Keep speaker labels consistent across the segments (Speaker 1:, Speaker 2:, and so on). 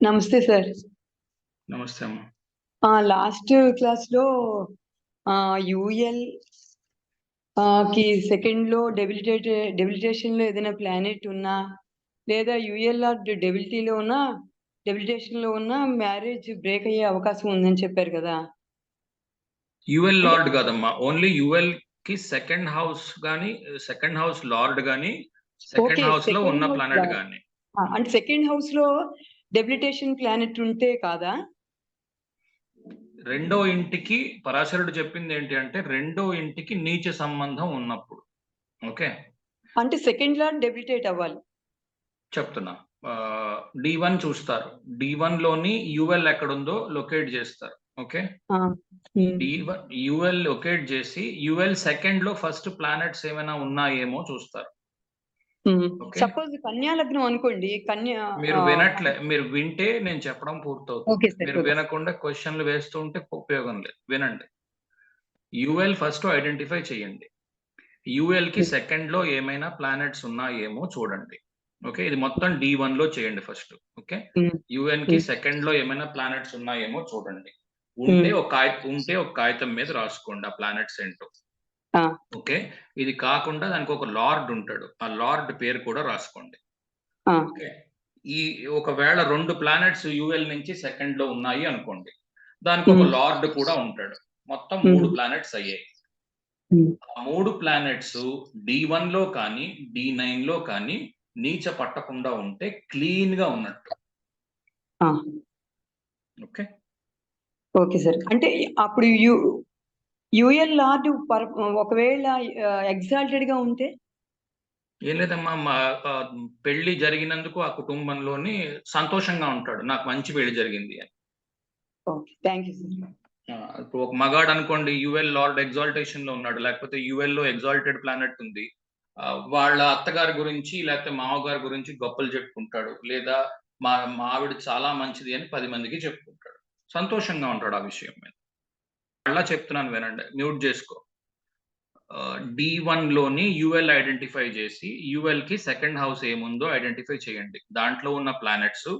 Speaker 1: నమస్తే సార్.
Speaker 2: నమస్తే అమ్మా.
Speaker 1: లాస్ట్ క్లాస్లో యుఎల్కి సెకండ్లో డెబిలిటేట్ డెబిలిటేషన్లో ఏదైనా ప్లానెట్ ఉన్నా లేదా యుఎల్ఆర్ డెబిలిటీలో ఉన్నా డెబిలిటేషన్లో ఉన్న మ్యారేజ్ బ్రేక్ అయ్యే అవకాశం ఉందని చెప్పారు కదా.
Speaker 2: యుఎల్ లార్డ్ కాదమ్మా. ఓన్లీ యుఎల్కి సెకండ్ హౌస్ గాని సెకండ్ హౌస్ లార్డ్ గాని సెకండ్
Speaker 1: హౌస్లో
Speaker 2: ఉన్న ప్లానెట్. గాని.
Speaker 1: అంటే సెకండ్ హౌస్లో డెబిలిటేషన్ ప్లానెట్ ఉంటే కాదా?
Speaker 2: రెండో ఇంటికి పరాశరుడు చెప్పింది ఏంటి అంటే రెండో ఇంటికి నీచ సంబంధం ఉన్నప్పుడు. ఓకే?
Speaker 1: అంటే సెకండ్ లార్డ్ డెబిలిటేట్ అవ్వాలి.
Speaker 2: చెప్తున్నా. డి వన్ చూస్తారు. డి వన్లోని యుఎల్ ఎక్కడుందో లొకేట్ చేస్తారు. ఓకే? యుఎల్ లొకేట్ చేసి యుఎల్ సెకండ్లో ఫస్ట్ ప్లానెట్స్ ఏమైనా ఉన్నాయేమో చూస్తారు.
Speaker 1: సపోజ్ కన్యా లగ్నం అనుకోండి కన్యా
Speaker 2: మీరు వినట్లే మీరు వింటే నేను చెప్పడం పూర్తవుతుంది
Speaker 1: ఓకే సార్
Speaker 2: మీరు
Speaker 1: ఓకే.
Speaker 2: వినకుండా క్వశ్చన్లు వేస్తూ ఉంటే ఉపయోగం లేదు వినండి యుఎల్ ఫస్ట్ ఐడెంటిఫై చేయండి యుఎల్కి. సెకండ్లో ఏమైనా ప్లానెట్స్ ఉన్నాయేమో చూడండి ఓకే ఇది మొత్తం డి వన్లో చేయండి ఫస్ట్ ఓకే
Speaker 1: Hmm.
Speaker 2: యుఎన్కి
Speaker 1: Hmm.
Speaker 2: సెకండ్లో ఏమైనా ప్లానెట్స్ ఉన్నాయేమో చూడండి ఉంటే. ఒక కాగితం ఉంటే ఒక కాగితం మీద రాసుకోండి ఆ ప్లానెట్స్ ఏంటో. ఓకే? ఇది కాకుండా దానికి ఒక లార్డ్ ఉంటాడు. ఆ లార్డ్ పేరు కూడా రాసుకోండి. ఓకే? ఈ ఒకవేళ రెండు ప్లానెట్స్ యుఎల్ నుంచి సెకండ్లో ఉన్నాయి అనుకోండి. దానికి ఒక. లార్డ్ కూడా ఉంటాడు. మొత్తం. మూడు ప్లానెట్స్ అయ్యాయి. ఆ మూడు ప్లానెట్స్ డి వన్లో కానీ డి నైన్లో కానీ నీచ పట్టకుండా ఉంటే క్లీన్గా ఉన్నట్టు. ఓకే?
Speaker 1: Okay sir. అంటే అప్పుడు యు యుఎల్ లార్డ్ ఒకవేళ ఎగ్జాల్టెడ్గా ఉంటే?
Speaker 2: ఏం లేదమ్మా మా పెళ్ళి జరిగినందుకు ఆ కుటుంబంలోని సంతోషంగా ఉంటాడు. నాకు మంచి పెళ్ళి జరిగింది అని.
Speaker 1: థ్యాంక్ యూ
Speaker 2: ఇప్పుడు ఒక మగాడు అనుకోండి యుఎల్ లార్డ్ ఎగ్జాల్టేషన్లో ఉన్నాడు. లేకపోతే యుఎల్లో ఎగ్జాల్టెడ్ ప్లానెట్ ఉంది వాళ్ళ అత్తగారి గురించి లేకపోతే మామగారి గురించి గొప్పలు చెప్పుకుంటాడు. లేదా మా మా ఆవిడ చాలా మంచిది అని పది మందికి చెప్పుకుంటాడు. సంతోషంగా ఉంటాడు ఆ విషయం మీద. మళ్ళా చెప్తున్నాను వినండి మ్యూట్ చేసుకో. డి వన్లోని యుఎల్ ఐడెంటిఫై చేసి యుఎల్కి సెకండ్ హౌస్ ఏముందో ఐడెంటిఫై చేయండి. దాంట్లో ఉన్న ప్లానెట్స్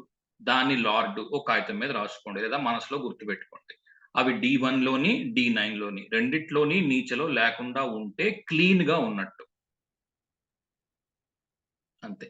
Speaker 2: దాని లార్డ్ ఒక కాగితం మీద రాసుకోండి లేదా మనసులో గుర్తుపెట్టుకోండి. అవి డి వన్లోని డి నైన్లోని రెండిట్లోని నీచలో లేకుండా ఉంటే క్లీన్గా ఉన్నట్టు. అంతే.